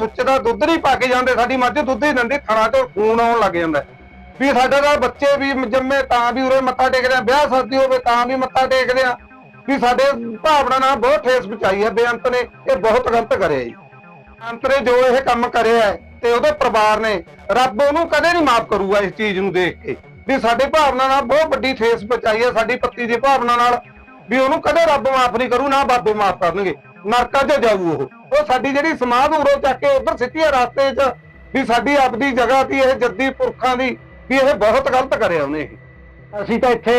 ਸੁੱਚ ਦਾ ਦੁੱਧ ਨਹੀਂ ਪਾ ਕੇ ਜਾਂਦੇ, ਸਾਡੀ ਮੱਝ ਦੁੱਧ ਹੀ ਦਿੰਦੀ ਥਣਾ ਤੇ ਖੂਨ ਆਉਣ ਲੱਗ ਜਾਂਦਾ। ਵੀ ਸਾਡੇ ਨਾਲ ਬੱਚੇ ਵੀ ਜੰਮੇ ਤਾਂ ਵੀ ਉਰੇ ਮੱਥਾ ਟੇਕਦੇ ਆ, ਵਿਆਹ ਸ਼ਾਦੀ ਹੋਵੇ ਤਾਂ ਵੀ ਮੱਥਾ ਟੇਕਦੇ ਆ। ਵੀ ਸਾਡੇ ਭਾਵਨਾ ਨਾਲ ਬਹੁਤ ਠੇਸ ਪਹੁੰਚਾਈ ਹੈ ਬੇਅੰਤ ਨੇ, ਇਹ ਬਹੁਤ ਗਲਤ ਕਰਿਆ ਜੀ। ਬੇਅੰਤ ਨੇ ਜੋ ਇਹ ਕੰਮ ਕਰਿਆ ਤੇ ਉਹਦੇ ਪਰਿਵਾਰ ਨੇ, ਰੱਬ ਉਹਨੂੰ ਕਦੇ ਨਹੀਂ ਮਾਫ ਕਰੂਗਾ ਇਸ ਚੀਜ਼ ਨੂੰ ਦੇਖ ਕੇ। ਵੀ ਸਾਡੇ ਭਾਵਨਾ ਨਾਲ ਬਹੁਤ ਵੱਡੀ ਠੇਸ ਪਹੁੰਚਾਈ ਹੈ ਸਾਡੀ ਪੱਤੀ ਦੀ ਭਾਵਨਾ ਨਾਲ। ਵੀ ਉਹਨੂੰ ਕਦੇ ਰੱਬ ਮਾਫ ਨਹੀਂ ਕਰੂ, ਨਾ ਬਾਬੇ ਮਾਫ ਕਰਨਗੇ, ਨਰਕਾਂ 'ਚ ਜਾਊ ਉਹ। ਉਹ ਸਾਡੀ ਜਿਹੜੀ ਸਮਾਧ ਉਰੋਂ ਚੱਕ ਕੇ ਉਧਰ ਸਿੱਟੀ ਹੈ ਰਸਤੇ 'ਚ ਵੀ ਸਾਡੀ ਆਪਦੀ ਜਗ੍ਹਾ ਦੀ, ਇਹ ਜੱਦੀ ਪੁਰਖਾਂ ਦੀ ਵੀ ਇਹ ਬਹੁਤ ਗਲਤ ਕਰਿਆ ਉਹਨੇ ਇਹ। ਅਸੀਂ ਤਾਂ ਇੱਥੇ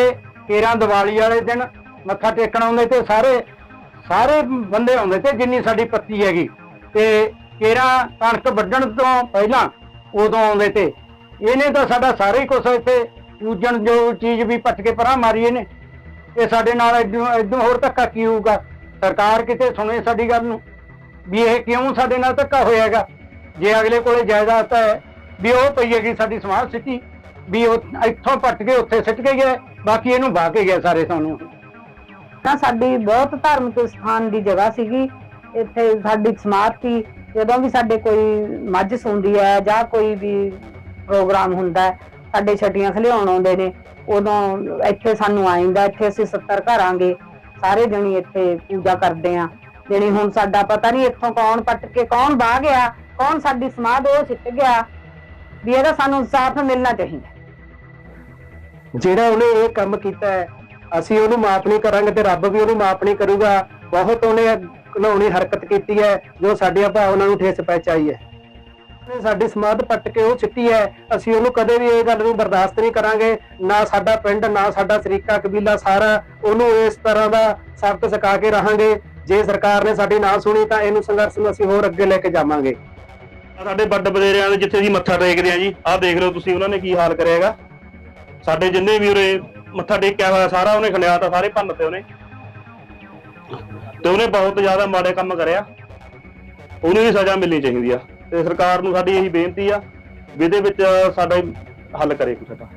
ਕੇਰਾਂ ਦੀਵਾਲੀ ਵਾਲੇ ਦਿਨ ਮੱਥਾ ਟੇਕਣ ਆਉਂਦੇ ਤੇ ਸਾਰੇ ਸਾਰੇ ਬੰਦੇ ਆਉਂਦੇ ਤੇ ਜਿੰਨੀ ਸਾਡੀ ਪੱਤੀ ਹੈਗੀ। ਤੇ ਕੇਰਾਂ ਕਣਕ ਵੱਢਣ ਤੋਂ ਪਹਿਲਾਂ ਉਦੋਂ ਆਉਂਦੇ ਤੇ। ਇਹਨੇ ਤਾਂ ਸਾਡਾ ਸਾਰੇ ਹੀ ਕੁਛ ਇੱਥੇ ਪੂਜਣ ਜੋ ਚੀਜ਼ ਵੀ ਪੱਟ ਕੇ ਪਰਾਂ ਮਾਰੀ ਇਹਨੇ। ਇਹ ਸਾਡੇ ਨਾਲ ਇਦੋਂ ਇਦੋਂ ਹੋਰ ਧੱਕਾ ਕੀ ਹੋਊਗਾ? ਸਰਕਾਰ ਕਿਤੇ ਸੁਣੇ ਸਾਡੀ ਗੱਲ ਨੂੰ? ਵੀ ਇਹ ਕਿਉਂ ਸਾਡੇ ਨਾਲ ਧੱਕਾ ਹੋਇਆਗਾ? ਜੇ ਅਗਲੇ ਕੋਲੇ ਜਾਇਦਾਦ ਹੈ, ਵੀ ਉਹ ਪਈ ਹੈਗੀ ਸਾਡੀ ਸਮਾਜ ਸਿੱਟੀ, ਵੀ ਉਹ ਇੱਥੋਂ ਪੱਟ ਕੇ ਉੱਥੇ ਸਿੱਟ ਕੇ ਗਿਆ, ਬਾਕੀ ਇਹਨੂੰ ਵਾਹ ਕੇ ਗਿਆ ਸਾਰੇ ਸਾਨੂੰ। ਤਾਂ ਸਾਡੀ ਬਹੁਤ ਧਾਰਮਿਕ ਸਥਾਨ ਦੀ ਜਗ੍ਹਾ ਸੀਗੀ, ਇੱਥੇ ਸਾਡੀ ਸਮਾਧੀ ਜਦੋਂ ਵੀ ਸਾਡੇ ਕੋਈ ਮੱਝ ਸੁੰਦੀ ਹੈ ਜਾਂ ਕੋਈ ਵੀ ਪ੍ਰੋਗਰਾਮ ਹੁੰਦਾ ਹੈ, ਸਾਡੇ ਛਟੀਆਂ ਖਲਿਆਉਣ ਆਉਂਦੇ ਨੇ, ਉਦੋਂ ਇੱਥੇ ਸਾਨੂੰ ਆਇਂਦਾ, ਇੱਥੇ ਅਸੀਂ 70 ਘਰਾਂਗੇ ਸਾਰੇ ਜਣੀ ਇੱਥੇ ਪੂਜਾ ਕਰਦੇ ਆ ਜਣੀ ਹੁਣ ਸਾਡਾ ਪਤਾ ਨਹੀਂ ਇੱਥੋਂ ਕੌਣ ਪੱਟ ਕੇ ਕੌਣ ਬਾਹ ਗਿਆ, ਕੌਣ ਸਾਡੀ ਸਮਾਧ ਉਹ ਸਿੱਟ ਗਿਆ, ਵੀ ਇਹਦਾ ਸਾਨੂੰ ਇਨਸਾਫ ਮਿਲਣਾ ਚਾਹੀਦਾ। ਜਿਹੜਾ ਉਹਨੇ ਇਹ ਕੰਮ ਕੀਤਾ ਹੈ, ਅਸੀਂ ਉਹਨੂੰ ਮਾਫ ਨਹੀਂ ਕਰਾਂਗੇ ਤੇ ਰੱਬ ਵੀ ਉਹਨੂੰ ਮਾਫ ਨਹੀਂ ਕਰੂਗਾ। ਬਹੁਤ ਉਹਨੇ ਘਿਨਾਉਣੀ ਹਰਕਤ ਕੀਤੀ ਹੈ, ਜੋ ਸਾਡੀਆਂ ਭਾਵਨਾ ਨੂੰ ਠੇਸ ਪਹੁੰਚਾਈ ਹੈ। ਉਹਨੇ ਸਾਡੀ ਸਮਾਧ ਪੱਟ ਕੇ ਉਹ ਸਿੱਟੀ ਹੈ, ਅਸੀਂ ਉਹਨੂੰ ਕਦੇ ਵੀ ਇਹ ਗੱਲ ਨੂੰ ਬਰਦਾਸ਼ਤ ਨਹੀਂ ਕਰਾਂਗੇ। ਨਾ ਸਾਡਾ ਪਿੰਡ, ਨਾ ਸਾਡਾ ਸਰੀਕਾ ਕਬੀਲਾ ਸਾਰਾ ਉਹਨੂੰ ਇਸ ਤਰ੍ਹਾਂ ਦਾ ਸਬਕ ਸਿਖਾ ਕੇ ਰਹਾਂਗੇ। ਜੇ ਸਰਕਾਰ ਨੇ ਸਾਡੀ ਨਾ ਸੁਣੀ ਤਾਂ ਇਹਨੂੰ ਸੰਘਰਸ਼ ਨੂੰ ਅਸੀਂ ਹੋਰ ਅੱਗੇ ਲੈ ਕੇ ਜਾਵਾਂਗੇ। ਸਾਡੇ ਵੱਡ ਬਦੇਰਿਆਂ ਦੇ ਜਿੱਥੇ ਅਸੀਂ ਮੱਥਾ ਟੇਕਦੇ ਆ ਜੀ, ਆਹ ਦੇਖ ਲਓ ਤੁਸੀਂ ਉਹਨਾਂ ਨੇ ਕੀ ਹਾਲ ਕਰਿਆ ਹੈਗਾ। ਸਾਡੇ ਜਿੰਨੇ ਵੀ ਉਰੇ ਮੱਥਾ ਟੇਕਿਆ ਹੋਇਆ ਸਾਰਾ ਉਹਨੇ ਖਲਿਆ ਤਾਂ ਸਾਰੇ ਭੰਨ ਤੇ ਉਹਨੇ। ਤੇ ਉਹਨੇ ਬਹੁਤ ਜ਼ਿਆਦਾ ਮਾੜੇ ਕੰਮ ਕਰਿਆ। ਉਹਨੂੰ ਵੀ ਸਜ਼ਾ ਮਿਲਣੀ ਚਾਹੀਦੀ ਆ। ਤੇ ਸਰਕਾਰ ਨੂੰ ਸਾਡੀ ਇਹੀ ਬੇਨਤੀ ਆ ਵੀ ਇਹਦੇ ਵਿੱਚ ਸਾਡਾ ਹੱਲ ਕਰੇ ਕੁਛ ਤਾਂ।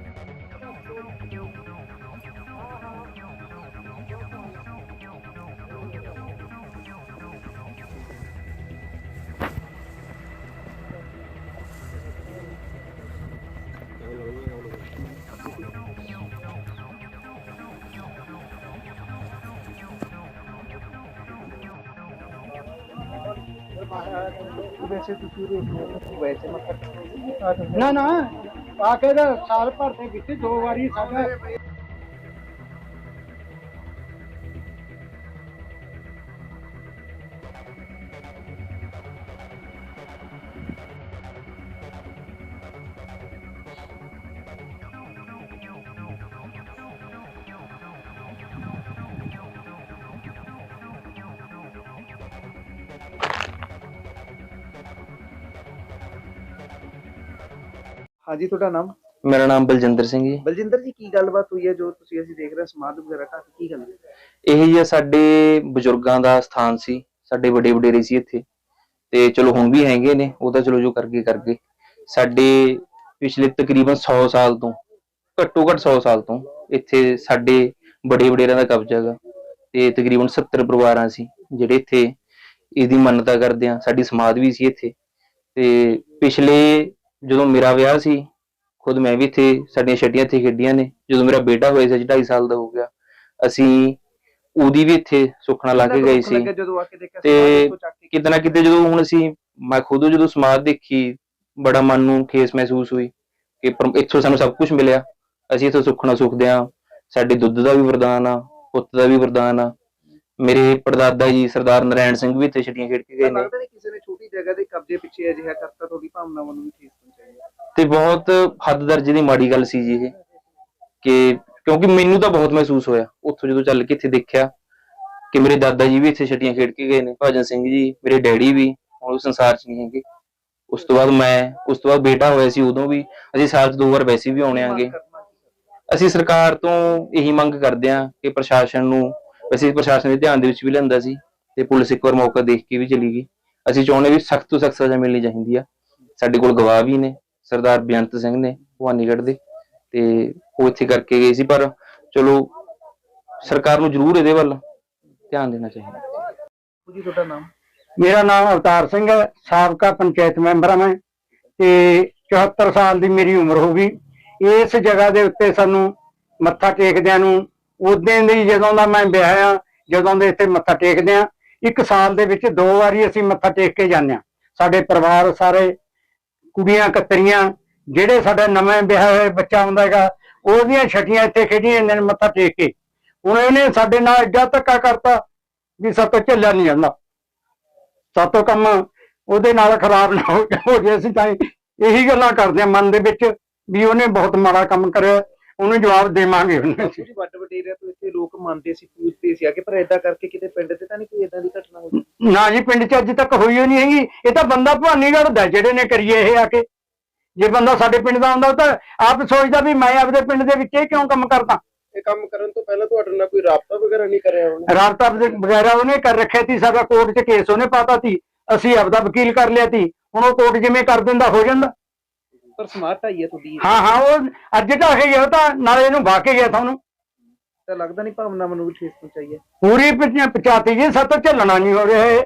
ਨਾ। ਨਾ ਆ ਕੇ ਸਾਲ ਭਰ ਦੇ ਵਿੱਚ ਦੋ ਵਾਰੀ ਸਾਡਾ ਹਾਂਜੀ ਤੁਹਾਡਾ ਨਾਮ? ਮੇਰਾ ਨਾਮ ਬਲਜਿੰਦਰ ਸਿੰਘ ਜੀ। ਬਲਜਿੰਦਰ ਜੀ ਕੀ ਗੱਲਬਾਤ ਹੋਈ ਹੈ? ਜੋ ਤੁਸੀਂ ਅਸੀਂ ਦੇਖ ਰਹੇ ਹਾਂ ਸਮਾਧ ਵਗੈਰਾ ਢਾਹ ਕੇ ਗੱਲ ਹੈ? ਇਹ ਆ ਸਾਡੇ ਬਜ਼ੁਰਗਾਂ ਦਾ ਸਥਾਨ ਸੀ ਸਾਡੇ ਵੱਡੇ ਵਡੇਰੇ ਸੀ ਇੱਥੇ। ਤੇ ਚਲੋ ਹੁਣ ਵੀ ਹੈਗੇ ਨੇ ਉਹ ਤਾਂ ਚਲੋ ਜੋ ਕਰਗੇ ਕਰਗੇ ਸਾਡੇ ਪਿਛਲੇ ਤਕਰੀਬਨ 100 ਸਾਲ ਤੋਂ ਘੱਟੋ ਘੱਟ 100 ਸਾਲ ਤੋਂ ਇੱਥੇ ਸਾਡੇ ਵੱਡੇ ਵਡੇਰਿਆਂ ਦਾ ਕਬਜ਼ਾ ਹੈਗਾ। ਤੇ ਤਕਰੀਬਨ 70 ਪਰਿਵਾਰਾਂ ਸੀ ਜਿਹੜੇ ਇੱਥੇ ਇਹਦੀ ਮੰਨਤਾ ਕਰਦੇ ਆ। ਸਾਡੀ ਸਮਾਧ ਵੀ ਸੀ ਇੱਥੇ। ਤੇ ਪਿਛਲੇ ਜਦੋਂ ਮੇਰਾ ਵਿਆਹ ਸੀ ਖੁਦ ਮੈਂ ਵੀ ਇੱਥੇ ਸਾਡੀਆਂ ਛੱਡੀਆਂ ਇੱਥੇ ਖੇਡੀਆਂ ਨੇ। ਜਦੋਂ ਮੇਰਾ ਬੇਟਾ ਹੋਇਆ ਸੀ 2.5 ਸਾਲ ਦਾ ਹੋ ਗਿਆ ਅਸੀਂ ਉਹਦੀ ਵੀ ਇੱਥੇ ਸੁਖਣਾ ਲਾ ਕੇ ਗਏ ਸੀ। ਆ ਤੇ ਕਿਤੇ ਨਾ ਕਿਤੇ ਜਦੋਂ ਹੁਣ ਅਸੀਂ ਮੈਂ ਖੁਦ ਜਦੋਂ ਸਮਾਧ ਦੇਖੀ ਬੜਾ ਮਨ ਨੂੰ ਖੇਸ ਮਹਿਸੂਸ ਹੋਈ ਕਿ ਇੱਥੋਂ ਸਾਨੂੰ ਸਭ ਕੁਝ ਮਿਲਿਆ। ਅਸੀਂ ਇੱਥੋਂ ਸੁਖਣਾ ਸੁਖਦੇ ਹਾਂ ਸਾਡੇ ਦੁੱਧ ਦਾ ਵੀ ਵਰਦਾਨ ਆ ਪੁੱਤ ਦਾ ਵੀ ਵਰਦਾਨ ਆ। ਮੇਰੇ ਪੜਦਾਦਾ ਜੀ ਸਰਦਾਰ ਨਰੈਣ ਸਿੰਘ ਵੀ ਇੱਥੇ ਛੱਡੀਆਂ ਖੇਡ ਕੇ ਗਏ ਨੇ। ਲੱਗਦਾ ਕਿਸੇ ਨੇ ਛੋਟੀ ਜਗ੍ਹਾ ਦੇ ਕਬਜ਼ੇ ਪਿੱਛੇ ਅਜਿਹਾ ਕਰਤਾ ਤੁਹਾਡੀ ਭਾਵਨਾਵਾਂ ਨੂੰ ਵੀ ਹੈ ਤੇ ਬਹੁਤ ਹੱਦ ਦਰਜੇ ਦੀ ਮਾੜੀ ਗੱਲ ਸੀ ਜੀ ਇਹ, ਕਿ ਕਿਉਂਕਿ ਮੈਨੂੰ ਤਾਂ ਬਹੁਤ ਮਹਿਸੂਸ ਹੋਇਆ, ਉੱਥੋਂ ਜਦੋਂ ਚੱਲ ਕੇ ਇੱਥੇ ਦੇਖਿਆ ਕਿ ਮੇਰੇ ਦਾਦਾ ਜੀ ਵੀ ਇੱਥੇ ਛੱਡੀਆਂ ਖੇਡ ਕੇ ਗਏ ਨੇ, ਭਜਨ ਸਿੰਘ ਜੀ, ਮੇਰੇ ਡੈਡੀ ਵੀ, ਹੁਣ ਉਹ ਸੰਸਾਰ 'ਚ ਨਹੀਂ ਹੈਗੇ। ਉਸ ਤੋਂ ਬਾਅਦ ਮੈਂ, ਉਸ ਤੋਂ ਬਾਅਦ ਬੇਟਾ ਹੋਇਆ ਸੀ ਉਦੋਂ ਵੀ, ਅਸੀਂ ਸਾਲ 'ਚ ਦੋ ਵਾਰ ਵੈਸੇ ਵੀ ਆਉਣੇ ਆਂਗੇ। ਕਰਨਾ ਅਸੀਂ ਸਰਕਾਰ ਤੋਂ ਇਹੀ ਮੰਗ ਕਰਦੇ ਹਾਂ ਕਿ ਪ੍ਰਸ਼ਾਸਨ ਨੂੰ, ਵੈਸੇ ਪ੍ਰਸ਼ਾਸਨ ਦੇ ਧਿਆਨ ਦੇ ਵਿੱਚ ਵੀ ਲੈਂਦਾ ਸੀ ਤੇ ਪੁਲਿਸ ਇੱਕ ਵਾਰ ਮੌਕਾ ਦੇਖ ਕੇ ਵੀ ਚਲੀ ਗਈ। ਅਸੀਂ ਚਾਹੁੰਦੇ ਵੀ ਸਖਤ ਤੋਂ ਸਖਤ ਸਜ਼ਾ ਮਿਲਣੀ ਚਾਹੀਦੀ ਆ। ਸਾਡੇ ਕੋਲ ਗਵਾਹ ਵੀ ਨੇ ਸਰਦਾਰ ਬੇਅੰਤ ਸਿੰਘ ਨੇ ਭਵਾਨੀਗੜ੍ਹ ਦੇ ਤੇ ਉਹ ਇੱਥੇ ਕਰਕੇ ਗਏ ਸੀ ਪਰ ਚਲੋ ਸਰਕਾਰ ਨੂੰ ਜ਼ਰੂਰ ਇਹਦੇ ਵੱਲ ਧਿਆਨ ਦੇਣਾ ਚਾਹੀਦਾ। ਜੀ ਤੁਹਾਡਾ ਨਾਮ? ਮੇਰਾ ਨਾਮ ਅਵਤਾਰ ਸਿੰਘ ਹੈ ਸਾਬਕਾ ਪੰਚਾਇਤ ਮੈਂਬਰ ਹਾਂ ਮੈਂ ਤੇ 74 ਸਾਲ ਦੀ ਮੇਰੀ ਉਮਰ ਹੋ ਗਈ। ਇਸ ਜਗ੍ਹਾ ਦੇ ਉੱਤੇ ਸਾਨੂੰ ਮੱਥਾ ਟੇਕਦਿਆਂ ਨੂੰ ਉਦੋਂ ਦੀ ਜਦੋਂ ਦਾ ਮੈਂ ਵਿਆਹਿਆ ਜਦੋਂ ਦੇ ਇੱਥੇ ਮੱਥਾ ਟੇਕਦੇ ਆ ਇੱਕ ਸਾਲ ਦੇ ਵਿੱਚ ਦੋ ਵਾਰੀ ਅਸੀਂ ਮੱਥਾ ਟੇਕ ਕੇ ਜਾਂਦੇ ਆ ਸਾਡੇ ਪਰਿਵਾਰ ਸਾਰੇ ਕੁੜੀਆਂ ਕਤਰੀਆਂ, ਜਿਹੜੇ ਸਾਡਾ ਨਵੇਂ ਵਿਆਹ ਹੋਏ ਬੱਚਾ ਆਉਂਦਾ ਹੈਗਾ, ਉਹਦੀਆਂ ਛਟੀਆਂ ਇੱਥੇ ਖੇਡੀਆਂ ਜਾਂਦੀਆਂ ਨੇ ਮੱਥਾ ਟੇਕ ਕੇ। ਹੁਣ ਇਹਨੇ ਸਾਡੇ ਨਾਲ ਐਡਾ ਧੱਕਾ ਕਰਤਾ ਵੀ ਸਾਤੋਂ ਝੱਲਿਆ ਨਹੀਂ ਜਾਂਦਾ। ਸਾਤੋਂ ਕੰਮ ਉਹਦੇ ਨਾਲ ਖਰਾਬ ਨਾ ਹੋ ਹੋ ਜੇ ਅਸੀਂ ਤਾਂ ਇਹੀ ਗੱਲਾਂ ਕਰਦੇ ਆ ਮਨ ਦੇ ਵਿੱਚ ਵੀ ਉਹਨੇ ਬਹੁਤ ਮਾੜਾ ਕੰਮ ਕਰਿਆ। ਉਹਨੂੰ ਜਵਾਬ ਦੇਵਾਂਗੇ ਉਹਨੇ ਕੁਝ ਵੱਡ ਵਡੇਰਿਆਂ ਤੋਂ ਇੱਥੇ ਲੋਕ ਮੰਨਦੇ ਸੀ ਪੂਜਦੇ ਸੀ ਆ ਕਿ ਪਰ ਏਦਾਂ ਕਰਕੇ ਕਿਤੇ ਪਿੰਡ ਤੇ ਤਾਂ ਨਹੀਂ ਕੋਈ ਏਦਾਂ ਦੀ ਘਟਨਾ ਹੋਈ? ਨਾ ਜੀ ਪਿੰਡ 'ਚ ਅੱਜ ਤੱਕ ਹੋਈ ਓ ਨਹੀਂ ਹੈਗੀ। ਇਹ ਤਾਂ ਬੰਦਾ ਭਵਾਨੀਗੜ੍ਹ ਦਾ ਜਿਹੜੇ ਨੇ ਕਰੀਏ ਇਹ ਆ ਕੇ। ਜੇ ਬੰਦਾ ਸਾਡੇ ਪਿੰਡ ਦਾ ਹੁੰਦਾ ਉਹ ਤਾਂ ਆਪ ਸੋਚਦਾ ਵੀ ਮੈਂ ਆਪਦੇ ਪਿੰਡ ਦੇ ਵਿੱਚ ਇਹ ਕਿਉਂ ਕੰਮ ਕਰਦਾ? ਇਹ ਕੰਮ ਕਰਨ ਤੋਂ ਪਹਿਲਾਂ ਤੁਹਾਡੇ ਨਾਲ ਕੋਈ ਰਾਬਤਾ ਵਗੈਰਾ ਨਹੀਂ ਕਰਿਆ ਉਹਨੇ? ਰਾਬਤਾ ਵਗ- ਵਗੈਰਾ ਉਹਨੇ ਕਰ ਰੱਖਿਆ ਸੀ ਸਾਡਾ ਕੋਰਟ 'ਚ ਕੇਸ ਉਹਨੇ ਪਾਤਾ ਸੀ। ਅਸੀਂ ਆਪਦਾ ਵਕੀਲ ਕਰ ਲਿਆ ਸੀ। ਹੁਣ ਉਹ ਕੋਰਟ ਜਿਵੇਂ ਕਰ ਦਿੰਦਾ ਹੋ ਜਾਂਦਾ। ਪਰ ਸਮਾਰਟ ਆਈ ਹੈ ਤੁਹਾਡੀ। ਹਾਂ ਹਾਂ ਉਹ ਅੱਜ ਢਾਹ ਕੇ ਗਿਆ ਤਾਂ ਨਾਲੇ ਇਹਨੂੰ ਵਾਹ ਕੇ ਗਿਆ ਤੁਹਾਨੂੰ ਤਾਂ ਲੱਗਦਾ ਨਹੀਂ ਭਾਵਨਾਵਾਂ ਨੂੰ ਵੀ ਠੇਸ ਪਹੁੰਚਾਈ ਹੈ ਪੂਰੀ ਪਿਛ- ਪਚਾਤੀ ਜੀ ਸਾਤੋਂ ਝੱਲਣਾ ਨਹੀਂ ਹੋ ਰਿਹਾ ਇਹ।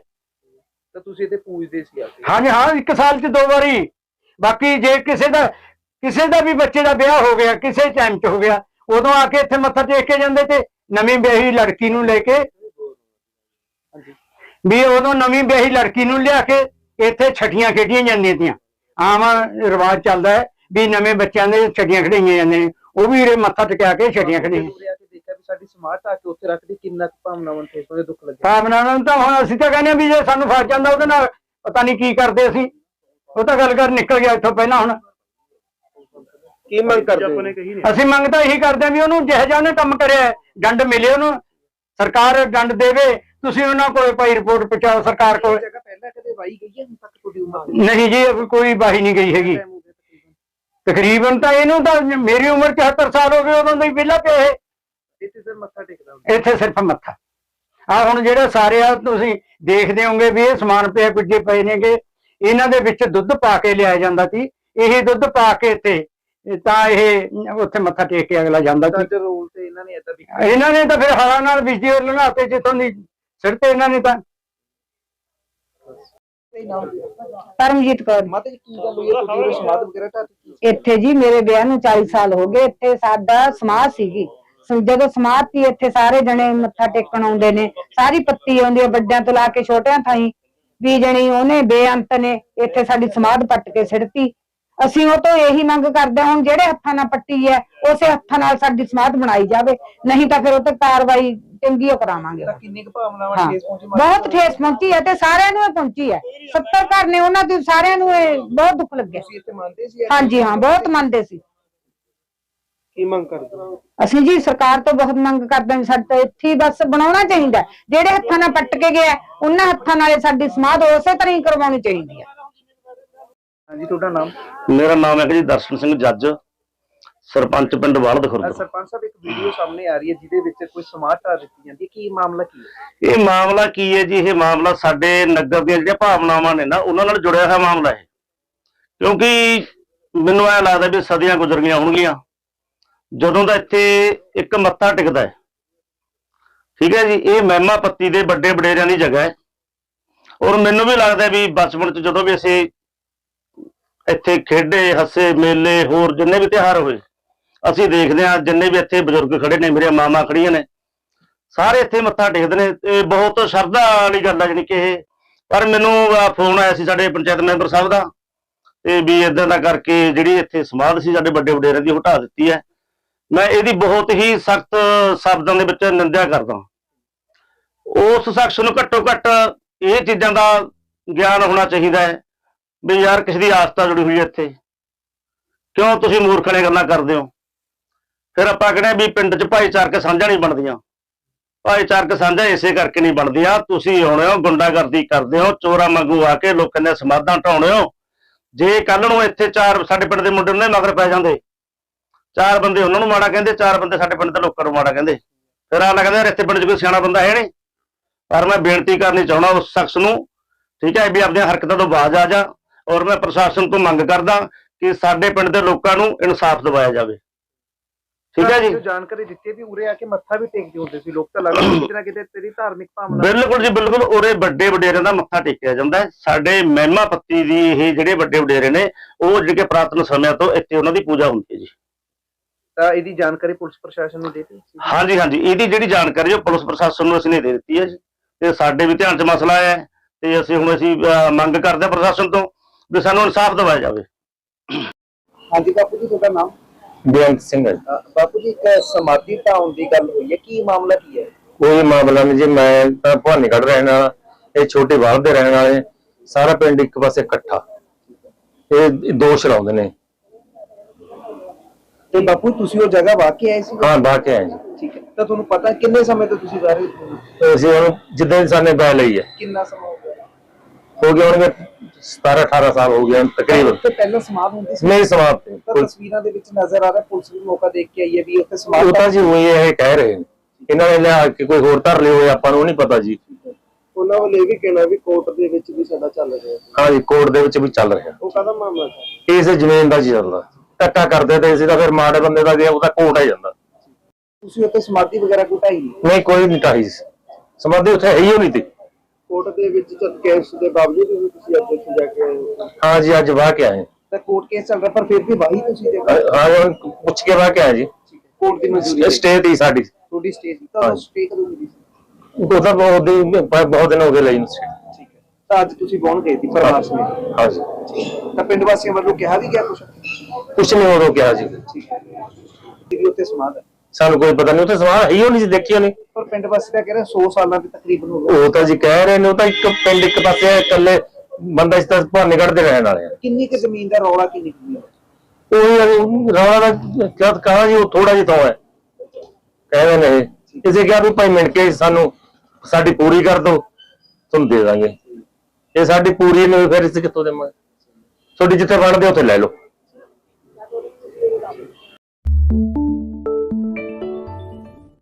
ਤਾਂ ਤੁਸੀਂ ਇਹਦੇ ਪੂਜਦੇ ਸੀ ਆ ਕੇ। ਹਾਂਜੀ ਹਾਂ ਇੱਕ ਸਾਲ 'ਚ ਦੋ ਵਾਰੀ। ਬਾਕੀ ਜੇ ਕਿਸੇ ਦਾ ਕਿਸੇ ਦਾ ਵੀ ਬੱਚੇ ਦਾ ਵਿਆਹ ਹੋ ਗਿਆ ਕਿਸੇ ਟਾਈਮ 'ਚ ਹੋ ਗਿਆ ਉਦੋਂ ਆ ਕੇ ਇੱਥੇ ਮੱਥਾ ਟੇਕ ਕੇ ਜਾਂਦੇ ਤੇ ਨਵੀਂ ਵਿਆਹੀ ਲੜਕੀ ਨੂੰ ਲੈ ਕੇ। ਹਾਂਜੀ। ਵੀ ਉਦੋਂ ਨਵੀਂ ਵਿਆਹੀ ਲੜਕੀ ਨੂੰ ਲਿਆ ਕੇ ਇੱਥੇ ਛਟੀਆਂ ਖੇਡੀਆਂ ਜਾਂਦੀਆਂ ਤੀਆਂ। ਆਮ ਰਿਵਾਜ ਚੱਲਦਾ ਹੈ ਵੀ ਨਵੇਂ ਬੱਚਿਆਂ ਦੇ ਛਟੀਆਂ ਖੜਾਈਆਂ ਜਾਂਦੀਆਂ ਨੇ। ਉਹ ਵੀ ਉਰੇ ਮੱਥਾ ਟਿਕਾ ਕੇ ਛਟੀਆਂ ਖੜੀਆਂ ਆ ਸਾਡੀ ਸਮਾਰਟ ਆ ਕੇ ਉੱਥੇ ਰੱਖਦੀ ਕਿੰਨਾ ਕੁ ਭਾਵਨਾਵਾਂ ਦੁੱਖ ਤਾਂ ਹੁਣ ਅਸੀਂ ਤਾਂ ਕਹਿੰਦੇ ਹਾਂ ਵੀ ਜੇ ਸਾਨੂੰ ਫਸ ਜਾਂਦਾ ਉਹਦੇ ਨਾਲ ਪਤਾ ਨਹੀਂ ਕੀ ਕਰਦੇ ਅਸੀਂ। ਉਹ ਤਾਂ ਗੱਲ ਕਰ ਨਿਕਲ ਗਿਆ ਇੱਥੋਂ ਪਹਿਲਾਂ ਹੁਣ। ਕੀ ਮੰਗ ਕਰਦੇ ਅਸੀਂ ਮੰਗ ਤਾਂ ਇਹੀ ਕਰਦੇ ਹਾਂ ਵੀ ਉਹਨੂੰ ਜਿਹੋ ਜਿਹਾ ਉਹਨੇ ਕੰਮ ਕਰਿਆ ਦੰਡ ਮਿਲੇ ਉਹਨੂੰ। ਸਰਕਾਰ ਦੰਡ ਦੇਵੇ ਤੁਸੀਂ ਉਹਨਾਂ ਕੋਲੇ ਭਾਈ ਰਿਪੋਰਟ ਪਹੁੰਚਾਓ ਸਰਕਾਰ ਕੋਲ। ਜਗ੍ਹਾ ਪਹਿਲਾਂ ਕਦੇ ਵਾਈ ਗਈ ਹੈ ਹੁਣ ਤੱਕ ਤੁਹਾਡੀ ਉਮਰ ਦੇ ਨਹੀਂ ਜੀ ਅभी ਕੋਈ ਬਾਹੀ ਨਹੀਂ ਗਈ ਹੈਗੀ। ਤਕਰੀਬਨ। ਤਾਂ ਇਹਨੂੰ ਤਾਂ ਮੇਰੀ ਉਮਰ 74 ਸਾਲ ਹੋ ਗਏ ਉਦੋਂ ਦਾ ਹੀ ਵਿਹਲਾ ਪਿਆ ਇਹ। ਇੱਥੇ ਸਿਰ ਮੱਥਾ ਟੇਕਦਾ ਇੱਥੇ ਸਿਰਫ ਮੱਥਾ। ਆ ਹੁਣ ਜਿਹੜੇ ਸਾਰੇ ਆ ਤੁਸੀਂ ਦੇਖਦੇ ਹੋਗੇ ਵੀ ਇਹ ਸਮਾਨ ਪਿਆ ਕੁਝੇ ਪਏ ਨੇਗੇ। ਇਹਨਾਂ ਦੇ ਵਿੱਚ ਦੁੱਧ ਪਾ ਕੇ ਲਿਆਇਆ ਜਾਂਦਾ ਸੀ। ਇਹ ਦੁੱਧ ਪਾ ਕੇ ਇੱਥੇ ਤਾਂ ਇਹ ਉੱਥੇ ਮੱਥਾ ਟੇਕ ਕੇ ਅਗਲਾ ਜਾਂਦਾ ਸੀ। ਇਹਨਾਂ ਨੇ ਤਾਂ ਫਿਰ ਹਵਾ ਨਾਲ ਵੀਡੀਓ ਲਗਾਤੇ ਜਿੱਥੋਂ ਦੀ ਸਿਰ ਤੇ ਇਹਨਾਂ ਨੇ ਤਾਂ। ਪਰਮਜੀਤ ਕੌਰ। ਮਾਤਾ ਜੀ ਕੀ ਗੱਲ ਹੋਈ? ਹੈ ਤੁਸੀਂ ਉਹ ਸਮਾਧ ਵਗੈਰਾ ਢਾਤੀ ਕੀ ਇੱਥੇ ਜੀ ਮੇਰੇ ਵਿਆਹ ਨੂੰ 40 ਸਾਲ ਹੋ ਗਏ। ਇੱਥੇ ਸਾਡਾ ਸਮਾਜ ਸੀਗੀ। ਸ- ਜਦੋਂ ਸਮਾਜ ਸੀ ਇੱਥੇ ਸਾਰੇ ਜਣੇ ਮੱਥਾ ਟੇਕਣ ਆਉਂਦੇ ਨੇ। ਸਾਰੀ ਪੱਤੀ ਆਉਂਦੀ ਹੈ ਵੱਡਿਆਂ ਤੋਂ ਲਾ ਕੇ ਛੋਟਿਆਂ ਥਾਈ। ਵੀ ਜਣੀ ਉਹਨੇ ਬੇਅੰਤ ਨੇ ਇੱਥੇ ਸਾਡੀ ਸਮਾਧ ਪੱਟ ਕੇ ਸਿੜਤੀ। ਅਸੀਂ ਉਹ ਤੋਂ ਇਹੀ ਮੰਗ ਕਰਦੇ ਹਾਂ ਹੁਣ ਜਿਹੜੇ ਹੱਥਾਂ ਨਾਲ ਪੱਟੀ ਹੈ ਉਸੇ ਹੱਥਾਂ ਨਾਲ ਸਾਡੀ ਸਮਾਧ ਬਣਾਈ ਜਾਵੇ। ਨਹੀਂ ਤਾਂ ਫਿਰ ਉਹ ਤੇ ਕਾਰਵਾਈ ਚੰਗੀ ਓ ਕਰਾਵਾਂਗੇ ਤਾਂ ਕਿੰਨੀ ਕੁ ਭਾਵਨਾਵਾਂ ਠੇਸ ਪਹੁੰਚੀ ਬਹੁਤ ਠੇਸ ਪਹੁੰਚੀ ਹੈ ਤੇ ਸਾਰਿਆਂ ਨੂੰ ਇਹ ਪਹੁੰਚੀ ਹੈ। 70 ਘਰ ਨੇ ਉਹਨਾਂ ਦੇ ਸਾਰਿਆਂ ਨੂੰ ਇਹ ਬਹੁਤ ਦੁੱਖ ਲੱਗਿਆ। ਤੁਸੀਂ ਇੱਥੇ ਮੰਨਦੇ ਸੀ? ਹਾਂਜੀ ਹਾਂ ਬਹੁਤ ਮੰਨਦੇ ਸੀ। ਕੀ ਮੰਗ ਕਰਦੇ ਹੋ? ਅਸੀਂ ਜੀ ਸਰਕਾਰ ਤੋਂ ਬਹੁਤ ਮੰਗ ਕਰਦੇ ਹਾਂ ਵੀ ਸਾਡੇ ਤਾਂ ਇੱਥੇ ਹੀ ਬਸ ਬਣਾਉਣਾ ਚਾਹੀਦਾ ਹੈ। ਜਿਹੜੇ ਹੱਥਾਂ ਨਾਲ ਪੱਟ ਕੇ ਗਿਆ ਉਹਨਾਂ ਹੱਥਾਂ ਨਾਲ ਸਾਡੀ ਸਮਾਧ ਉਸੇ ਤਰ੍ਹਾਂ ਹੀ ਕਰਵਾਉਣੀ ਚਾਹੀਦੀ ਹੈ। ਹਾਂਜੀ ਤੁਹਾਡਾ ਨਾਮ? ਮੇਰਾ ਨਾਮ ਹੈ ਜੀ ਦਰਸ਼ਨ ਸਿੰਘ ਜੱਜ। ਸਰਪੰਚ ਪਿੰਡ ਵਾਲਦ ਖੁਰਦ ਸਰਪੰਚ ਸਾਹਿਬ ਇੱਕ ਵੀਡੀਓ ਸਾਹਮਣੇ ਆ ਰਹੀ ਹੈ ਜਿਹਦੇ ਵਿੱਚ ਕੋਈ ਸਮਾਰਟ ਦਿੱਤੀ ਜਾਂਦੀ ਹੈ। ਕੀ ਮਾਮਲਾ ਕੀ ਹੈ? ਇਹ ਮਾਮਲਾ ਕੀ ਹੈ ਜੀ? ਇਹ ਮਾਮਲਾ ਸਾਡੇ ਨਗਰ ਦੀਆਂ ਜਿਹੜੀਆਂ ਭਾਵਨਾਵਾਂ ਨੇ ਨਾ ਉਹਨਾਂ ਨਾਲ ਜੁੜਿਆ ਹੋਇਆ ਮਾਮਲਾ ਹੈ ਕਿਉਂਕਿ ਮੈਨੂੰ ਐ ਲੱਗਦਾ ਵੀ ਸਦੀਆਂ ਗੁਜ਼ਰ ਗਈਆਂ ਹੋਣਗੀਆਂ। ਜਦੋਂ ਦਾ ਇੱਥੇ ਇੱਕ ਮੱਥਾ ਟਿਕਦਾ ਹੈ। ਠੀਕ ਹੈ ਜੀ? ਇਹ ਮਹਿਮਾ ਪੱਤੀ ਦੇ ਵੱਡੇ ਵਡੇਰਿਆਂ ਦੀ ਜਗ੍ਹਾ ਹੈ। ਔਰ ਮੈਨੂੰ ਵੀ ਲੱਗਦਾ ਵੀ ਬਚਪਨ ਚ ਜਦੋਂ ਵੀ ਅਸੀਂ ਇੱਥੇ ਖੇਡੇ ਹੱਸੇ ਮੇਲੇ ਹੋਰ ਜਿੰਨੇ ਵੀ ਤਿਉਹਾਰ ਹੋਏ ਅਸੀਂ ਦੇਖਦੇ ਹਾਂ ਜਿੰਨੇ ਵੀ ਇੱਥੇ ਬਜ਼ੁਰਗ ਖੜੇ ਨੇ ਮੇਰੀਆਂ ਮਾਮਾ ਖੜੀਆਂ ਨੇ। ਸਾਰੇ ਇੱਥੇ ਮੱਥਾ ਟੇਕਦੇ ਨੇ। ਤੇ ਬਹੁਤ ਸ਼ਰਧਾ ਵਾਲੀ ਗੱਲ ਹੈ ਜਾਣੀ ਕਿ ਇਹ। ਪਰ ਮੈਨੂੰ ਫੋਨ ਆਇਆ ਸੀ ਸਾਡੇ ਪੰਚਾਇਤ ਮੈਂਬਰ ਸਾਹਿਬ ਦਾ। ਤੇ ਵੀ ਇਦਾਂ ਦਾ ਕਰਕੇ ਜਿਹੜੀ ਇੱਥੇ ਸਮਾਧ ਸੀ, ਸਾਡੇ ਵੱਡੇ ਵਡੇਰਿਆਂ ਦੀ ਹਟਾ ਦਿੱਤੀ ਹੈ। ਮੈਂ ਇਹਦੀ ਬਹੁਤ ਹੀ ਸਖਤ ਸ਼ਬਦਾਂ ਦੇ ਵਿੱਚ ਨਿੰਦਿਆ ਕਰਦਾ ਉਸ ਸ਼ਖਸ ਨੂੰ ਘੱਟੋ ਘੱਟ ਇਹ ਚੀਜ਼ਾਂ ਦਾ ਗਿਆਨ ਹੋਣਾ ਚਾਹੀਦਾ ਹੈ ਵੀ ਯਾਰ ਕਿਸੇ ਦੀ ਆਸਥਾ ਜੁੜੀ ਹੋਈ ਹੈ ਇੱਥੇ। ਕਿਉਂ ਤੁਸੀਂ ਮੂਰਖਣੇ ਗੱਲਾਂ ਕਰਦੇ ਹੋ? ਫਿਰ ਆਪਾਂ ਕਹਿੰਦੇ ਵੀ ਪਿੰਡ 'ਚ ਭਾਈਚਾਰਕ ਸਾਂਝਾ ਨਹੀਂ ਬਣਦੀਆਂ। ਭਾਈਚਾਰਕ ਸਾਂਝਾ ਇਸੇ ਕਰਕੇ ਨਹੀਂ ਬਣਦੀਆਂ। ਤੁਸੀਂ ਆਉਣੇ ਹੋ, ਗੁੰਡਾਗਰਦੀ ਕਰਦੇ ਹੋ, ਚੋਰਾਂ ਵਾਂਗੂ ਆ ਕੇ ਲੋਕਾਂ ਦੇ ਸਮਾਧਾਂ ਢਾਉਣੇ ਹੋ। ਜੇ ਕੱਲ ਨੂੰ ਇੱਥੇ ਚਾਰ ਸਾਡੇ ਪਿੰਡ ਦੇ ਮੁੰਡੇ ਨੇ ਮਗਰ ਪੈ ਜਾਂਦੇ। ਚਾਰ ਬੰਦੇ ਉਹਨਾਂ ਨੂੰ ਮਾੜਾ ਕਹਿੰਦੇ, ਚਾਰ ਬੰਦੇ ਸਾਡੇ ਪਿੰਡ ਦੇ ਲੋਕਾਂ ਨੂੰ ਮਾੜਾ ਕਹਿੰਦੇ। ਫਿਰ ਆ ਕਹਿੰਦੇ ਇੱਥੇ ਪਿੰਡ 'ਚ ਕੋਈ ਸਿਆਣਾ ਬੰਦਾ ਹੈ ਨਹੀਂ। ਪਰ ਮੈਂ ਬੇਨਤੀ ਕਰਨੀ ਚਾਹੁੰਦਾ ਉਸ ਸ਼ਖਸ ਨੂੰ, ਠੀਕ ਹੈ, ਵੀ ਆਪਣੀਆਂ ਹਰਕਤਾਂ ਤੋਂ ਬਾਜ਼ ਆ ਜਾ। ਔਰ ਮੈਂ ਪ੍ਰਸ਼ਾਸਨ ਤੋਂ ਮੰਗ ਕਰਦਾ ਕਿ ਸਾਡੇ ਪਿੰਡ ਦੇ ਲੋਕਾਂ ਨੂੰ ਇਨਸਾਫ ਦਿਵਾਇਆ ਜਾਵੇ। ਠੀਕ ਹੈ ਜੀ। ਜੋ ਜਾਣਕਾਰੀ ਦਿੱਤੀ ਵੀ ਉਰੇ ਆ ਕੇ ਮੱਥਾ ਵੀ ਟੇਕਦੇ ਹੁੰਦੇ ਸੀ ਲੋਕ ਤਾਂ ਲੱਗਦਾ ਕਿਤੇ ਨਾ ਕਿਤੇ ਤੇਰੀ ਧਾਰਮਿਕ ਭਾਵਨਾ ਬਿਲਕੁਲ ਜੀ ਬਿਲਕੁਲ। ਉਰੇ ਵੱਡੇ ਵਡੇਰਿਆਂ ਦਾ ਮੱਥਾ ਟੇਕਿਆ ਜਾਂਦਾ ਸਾਡੇ ਮਹਿਮਾ ਪੱਤੀ ਦੀ ਇਹ ਜਿਹੜੇ ਵੱਡੇ ਵਡੇਰੇ ਨੇ ਉਹ ਜਿਹੜੇ ਪ੍ਰਾਤਨ ਸਮਿਆਂ ਤੋਂ ਇੱਥੇ ਉਹਨਾਂ ਦੀ ਪੂਜਾ ਹੁੰਦੀ ਹੈ ਜੀ। ਤਾਂ ਇਹਦੀ ਜਾਣਕਾਰੀ ਪੁਲਿਸ ਪ੍ਰਸ਼ਾਸਨ ਨੂੰ ਦੇ ਦਿੱਤੀ ਸੀ। ਹਾਂਜੀ ਹਾਂਜੀ। ਇਹਦੀ ਜਿਹੜੀ ਜਾਣਕਾਰੀ ਉਹ ਪੁਲਿਸ ਪ੍ਰਸ਼ਾਸਨ ਨੂੰ ਅਸੀਂ ਨੇ ਦੇ ਦਿੱਤੀ ਹੈ ਜੀ। ਤੇ ਸਾਡੇ ਵੀ ਧਿਆਨ 'ਚ ਮਸਲਾ ਹੈ। ਤੇ ਅਸੀਂ ਹੁਣ ਅਸੀਂ ਮੰਗ ਕਰਦੇ ਹਾਂ ਪ੍ਰਸ਼ਾਸਨ ਤੋਂ ਵੀ ਸਾਨੂੰ ਇਨਸਾਫ ਦਿਵਾਇਆ ਜਾਵੇ। ਹਾਂਜੀ ਬਾਪੂ ਜੀ ਤੁਹਾਡਾ ਨਾਮ? ਬੇਅੰਤ ਸਿੰਘ ਹੈ। ਅ, ਬਾਪੂ ਜੀ ਇੱਕ ਸਮਾਧੀ ਢਾਉਣ ਦੀ ਗੱਲ ਹੋਈ ਹੈ। ਕੀ ਮਾਮਲਾ ਕੀ ਹੈ? ਕੋਈ ਮਾਮਲਾ ਨਹੀਂ ਜੀ ਮੈਂ ਤਾਂ ਭਵਾਨੀਗੜ੍ਹ ਰਹਿਣ ਵਾਲਾ ਇਹ ਛੋਟੇ ਬਾਹਰ ਦੇ ਰਹਿਣ ਵਾਲੇ ਸਾਰਾ ਪਿੰਡ ਇੱਕ ਪਾਸੇ ਇਕੱਠਾ। ਇਹ ਦੋਸ਼ ਲਾਉਂਦੇ ਨੇ। ਤੇ ਬਾਪੂ ਤੁਸੀਂ ਉਹ ਜਗ੍ਹਾ ਵਾਕਿਆ ਆਏ ਸੀ? ਹਾਂ ਬਾਹ ਕੇ ਆਏ ਜੀ। ਠੀਕ ਹੈ। ਤਾਂ ਤੁਹਾਨੂੰ ਪਤਾ ਕਿੰਨੇ ਸਮੇਂ ਤੋਂ ਤੁਸੀਂ ਜਾ ਰਹੇ ਹੋ? ਅਸੀਂ ਹੁਣ ਜਿੱਦਾਂ ਦੀ ਸਾਨੇ ਬੈ ਲਈ ਹੈ। ਕਿੰਨਾ ਸਮਾਂ ਹੋ ਗਿਆ? ਹੋ ਗਏ ਹੋਣਗੇ 17 18 ਸਾਲ ਹੋ ਗਏ ਹਨ ਤਕਰੀਬਨ। ਉੱਥੇ ਪਹਿਲਾਂ ਸਮਾਧ ਹੁੰਦੀ ਸੀ? ਨਹੀਂ ਸਮਾਪਤ ਤਾਂ ਕੋਈ- ਤਸਵੀਰਾਂ ਦੇ ਵਿੱਚ ਨਜ਼ਰ ਆ ਰਿਹਾ ਪੁਲਿਸ ਵੀ ਮੌਕਾ ਦੇਖ ਕੇ ਆਈ ਹੈ ਵੀ ਉੱਥੇ ਸਮਾਧ ਉਹ ਤਾਂ ਜੀ ਉਹੀ ਇਹ ਕਹਿ ਰਹੇ ਨੇ। ਇਹਨਾਂ ਨੇ ਲਿਆ ਕੇ ਕੋਈ ਹੋਰ ਧਰ ਲਿਓ ਆਪਾਂ ਨੂੰ ਨਹੀਂ ਪਤਾ ਜੀ। ਉਹਨਾਂ ਵੱਲ ਇਹ ਵੀ ਕਹਿਣਾ ਵੀ ਕੋਰਟ ਦੇ ਵਿੱਚ ਵੀ ਸਾਡਾ ਚੱਲ ਰਿਹਾ। ਹਾਂ ਜੀ ਕੋਰਟ ਦੇ ਵਿੱਚ ਵੀ ਚੱਲ ਰਿਹਾ। ਉਹ ਕਹਦਾ ਮਾਮਲਾ ਇਸ ਜ਼ਮੀਨ ਦਾ ਜੀ ਚੱਲਦਾ। ਧੱਕਾ ਕਰਦੇ ਤੇ ਅਸੀਂ ਤਾਂ ਫਿਰ ਮਾੜੇ ਬੰਦੇ ਦਾ ਗਿਆ ਉਹ ਤਾਂ ਕੋਰਟ ਆ ਜਾਂਦਾ। ਤੁਸੀਂ ਉੱਥੇ ਸਮਾਧੀ ਵਗੈਰਾ ਕੁਟਾਈ ਨਹੀਂ? ਨਹੀਂ ਕੋਈ ਨਹੀਂ ਟਾਈ ਸਮਾਧੀ ਉੱਥੇ ਹੈ ਹੀ ਨਹੀਂ ਤੀ। ਕੋਰਟ ਦੇ ਵਿੱਚ ਕੇਸ ਦੇ ਬਾਵਜੂਦ ਵੀ ਤੁਸੀਂ ਅੱਜ ਉੱਥੇ ਜਾ ਕੇ ਆਏ ਹੋ। ਹਾਂ ਜੀ ਅੱਜ ਵਾਹ ਕੇ ਆਏ। ਤਾਂ ਕੋਰਟ ਕੇਸ ਚੱਲ ਰਿਹਾ ਪਰ ਫਿਰ ਵੀ ਵਾਹੀ ਤੁਸੀਂ ਦੇ ਹਾਂ ਹਾਂ, ਹੁਣ ਪੁੱਛ ਕੇ ਵਾਹ ਕੇ ਆਏ ਜੀ। ਕੋਰਟ ਦੀ ਮਨਜ਼ੂਰੀ। ਸਟੇ ਦੀ ਸਾਡੀ। ਤੁਹਾਡੀ ਸਟੇਜ ਤਾਂ ਹਾਂਜੀ। ਸਟੇ ਕਦੋਂ ਮਿਲੀ ਸੀ? ਉਹ ਤਾਂ ਬਹੁਤ ਦਿਨ ਬਹੁਤ ਦਿਨ ਹੋ ਗਏ ਲਈ ਨੂੰ। ਠੀਕ ਹੈ। ਤਾਂ ਅੱਜ ਤੁਸੀਂ ਪਹੁੰਚ ਗਏ ਸੀ ਪਰਿਵਾਰ ਸਮੇਤ ਹਾਂ ਜੀ ਤਾਂ ਪਿੰਡ ਵਾਸੀਆਂ ਵੱਲੋਂ ਕਿਹਾ ਵੀ ਗਿਆ ਕੁਛ? ਕੁਛ ਨਹੀਂ ਉਦੋਂ ਕਿਹਾ ਜੀ। ਠੀਕ ਹੈ। ਸਮਾਧ ਹੈ। ਸਾਨੂੰ ਕੋਈ ਪਤਾ ਨਹੀਂ ਉੱਥੇ ਸਮਾਨ ਹੈ ਹੀ ਨਹੀਂ ਸੀ ਦੇਖਿਓ ਨਹੀਂ। ਪਰ ਪਿੰਡ ਵਾਸੀ ਤਾਂ ਕਹਿ ਰਹੇ 100 ਸਾਲਾਂ ਦੇ ਤਕਰੀਬਨ ਹੋ ਗਏ ਉਹ ਤਾਂ ਜੀ ਕਹਿ ਰਹੇ ਨੇ ਉਹ ਤਾਂ ਇੱਕ ਪਿੰਡ ਇੱਕ ਪਾਸੇ ਹੈ, ਇਕੱਲੇ ਬੰਦਾ ਇਸ ਤਰ੍ਹਾਂ ਭਾਨੀਗੜ੍ਹ ਦੇ ਰਹਿਣ ਵਾਲੇ ਆ। ਕਿੰਨੀ ਕੁ ਜ਼ਮੀਨ ਦਾ ਰੌਲਾ ਕਿੰਨੀ ਕੁ ਹੈ ਉਹ ਰੌਲਾ ਦਾ ਜਦ ਕਹਾ ਜੀ ਉਹ ਥੋੜਾ ਜਿਹਾ ਤੋਂ ਹੈ। ਕਹਿੰਦੇ ਨੇ ਇਹ। ਕਿਸੇ ਕਿਹਾ ਵੀ ਭਾਈ ਮਿਣ ਕੇ ਸਾਨੂੰ ਸਾਡੀ ਪੂਰੀ ਕਰ ਦਿਓ ਤੁਹਾਨੂੰ ਦੇ ਦਾਂਗੇ। ਇਹ ਸਾਡੀ ਪੂਰੀ ਨਹੀਂ ਫਿਰ ਇਸ ਕਿੱਥੋਂ ਦੇਵਾਂਗੇ? ਤੁਹਾਡੀ ਜਿੱਥੇ ਬਣਦੇ ਉੱਥੇ ਲੈ ਲਓ।